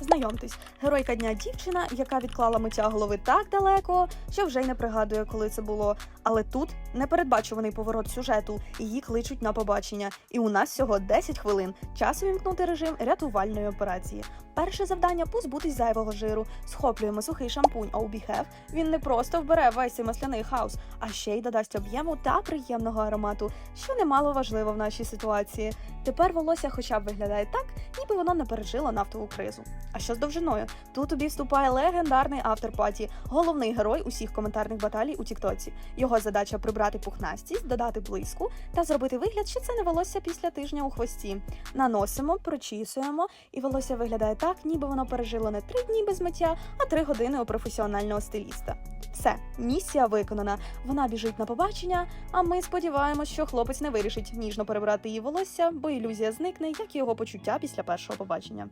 Знайомтесь, геройка дня дівчина, яка відклала миття голови так далеко, що вже й не пригадує, коли це було. Але тут непередбачуваний поворот сюжету. Її кличуть на побачення. І у нас всього 10 хвилин. Час увімкнути режим рятувальної операції. Перше завдання позбутись зайвого жиру. Схоплюємо сухий шампунь Обіхев. Він не просто вбере весь цей масляний хаос, а ще й додасть об'єму та приємного аромату, що немало важливо в нашій ситуації. Тепер волосся хоча б виглядає так, ніби воно не пережило нафтову кризу. А що з довжиною? Тут тобі вступає легендарний авторпаті, головний герой усіх коментарних баталій у Тіктоці. Його задача прибрати пухнастість, додати блиску та зробити вигляд, що це не волосся після тижня у хвості. Наносимо, прочісуємо, і волосся виглядає так, ніби воно пережило не три дні без миття, а три години у професіонального стиліста. Все, місія виконана. Вона біжить на побачення, а ми сподіваємось, що хлопець не вирішить ніжно перебрати її волосся, бо ілюзія зникне, як і його почуття після першого побачення.